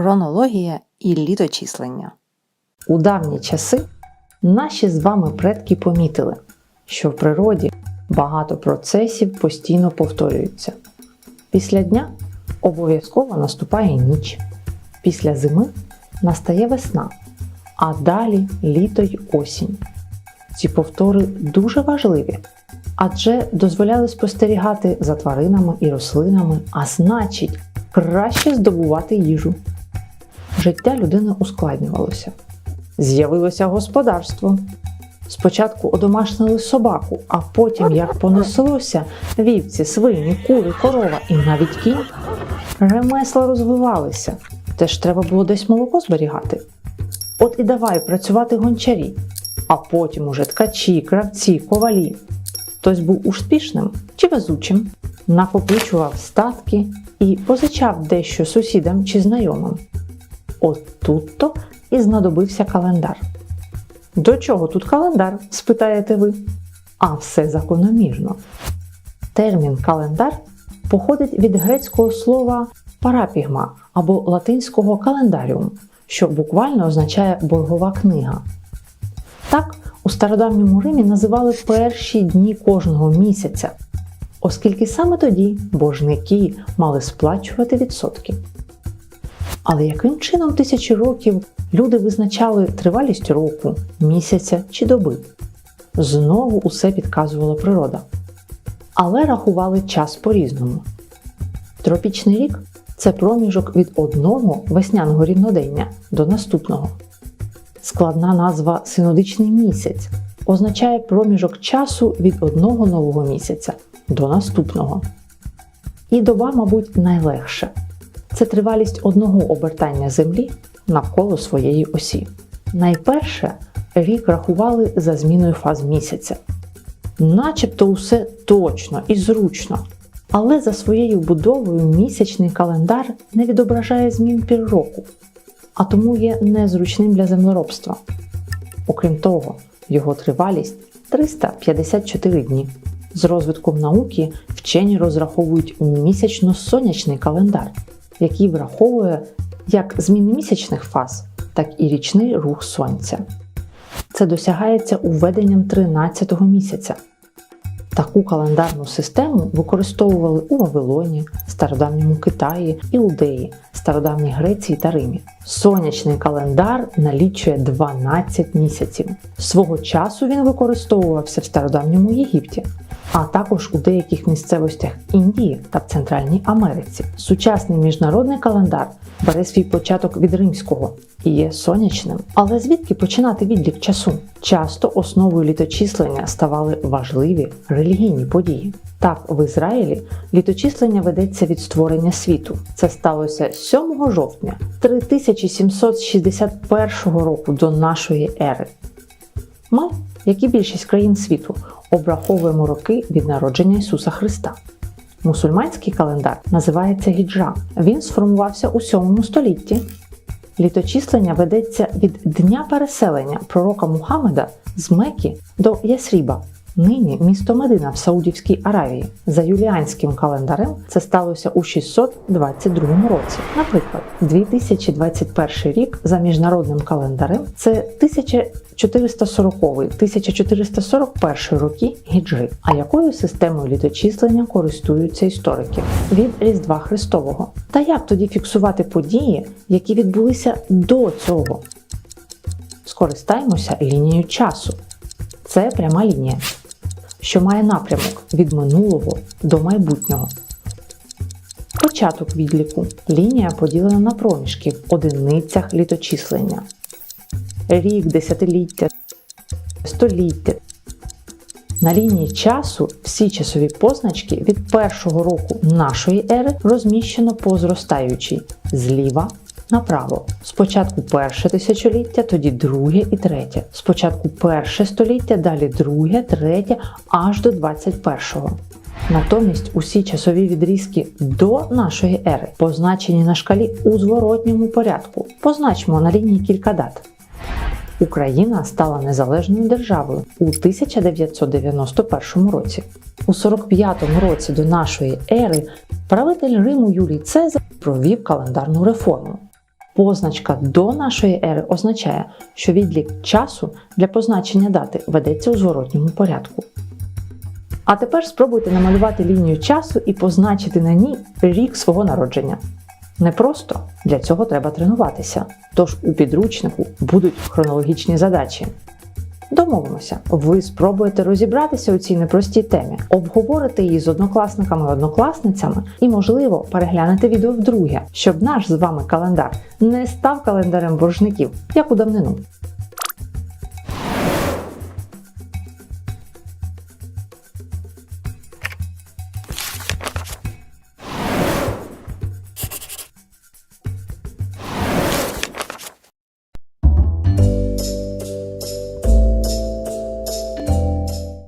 Хронологія і літочислення. У давні часи наші з вами предки помітили, що в природі багато процесів постійно повторюються. Після дня обов'язково наступає ніч, після зими настає весна, а далі літо й осінь. Ці повтори дуже важливі, адже дозволяли спостерігати за тваринами і рослинами, а значить, краще здобувати їжу. Життя людини ускладнювалося. З'явилося господарство. Спочатку одомашнили собаку, а потім, як понеслося, вівці, свині, кури, корова і навіть кінь. Ремесла розвивалися, теж треба було десь молоко зберігати. От і давай працювати гончарі, а потім уже ткачі, кравці, ковалі. Хтось був успішним чи везучим, накопичував статки і позичав дещо сусідам чи знайомим. От тут-то і знадобився календар. До чого тут календар? спитаєте ви. А все закономірно. Термін календар походить від грецького слова парапігма або латинського календаріум, що буквально означає боргова книга. Так, у стародавньому Римі називали перші дні кожного місяця, оскільки саме тоді боржники мали сплачувати відсотки. Але яким чином тисячі років люди визначали тривалість року, місяця чи доби? Знову усе підказувала природа. Але рахували час по-різному. Тропічний рік це проміжок від одного весняного рівнодення до наступного. Складна назва синодичний місяць означає проміжок часу від одного нового місяця до наступного. І доба, мабуть, найлегше це тривалість одного обертання Землі навколо своєї осі. Найперше рік рахували за зміною фаз місяця. Начебто усе точно і зручно, але за своєю будовою місячний календар не відображає змін пір року, а тому є незручним для землеробства. Окрім того, його тривалість 354 дні. З розвитком науки вчені розраховують місячно-сонячний календар, який враховує як зміни місячних фаз, так і річний рух сонця. Це досягається уведенням 13-го місяця. Таку календарну систему використовували у Вавилоні, Стародавньому Китаї, Іудеї, Стародавній Греції та Римі. Сонячний календар налічує 12 місяців. Свого часу він використовувався в Стародавньому Єгипті, а також у деяких місцевостях Індії та в Центральній Америці. Сучасний міжнародний календар бере свій початок від римського і є сонячним. Але звідки починати відлік часу? Часто основою літочислення ставали важливі релігійні події. Так, в Ізраїлі літочислення ведеться від створення світу. Це сталося 7 жовтня 3761 року до нашої ери. Ми, як і більшість країн світу, обраховуємо роки від народження Ісуса Христа. Мусульманський календар називається гіджа. Він сформувався у 7 столітті. Літочислення ведеться від дня переселення пророка Мухаммеда з Мекки до Ясріба, нині місто Медина в Саудівській Аравії. За юліанським календарем це сталося у 622 році. Наприклад, 2021 рік за міжнародним календарем це 1440-1441 роки гіджи. А якою системою літочислення користуються історики? Від Різдва Христового. Та як тоді фіксувати події, які відбулися до цього? Скористаємося лінією часу. Це пряма лінія, що має напрямок від минулого до майбутнього. Початок відліку. Лінія поділена на проміжки в одиницях літочислення. Рік, десятиліття, століття. На лінії часу всі часові позначки від першого року нашої ери розміщено по зростаючій зліва направо. Спочатку перше тисячоліття, тоді друге і третє. Спочатку перше століття, далі друге, третє, аж до 21-го. Натомість усі часові відрізки до нашої ери позначені на шкалі у зворотньому порядку. Позначимо на лінії кілька дат. Україна стала незалежною державою у 1991 році. У 45-му році до нашої ери правитель Риму Юлій Цезар провів календарну реформу. Позначка до нашої ери означає, що відлік часу для позначення дати ведеться у зворотньому порядку. А тепер спробуйте намалювати лінію часу і позначити на ній рік свого народження. Непросто для цього треба тренуватися, тож у підручнику будуть хронологічні задачі. Домовимося, ви спробуєте розібратися у цій непростій темі, обговорити її з однокласниками і однокласницями і, можливо, переглянете відео вдруге, щоб наш з вами календар не став календарем боржників, як у давнину.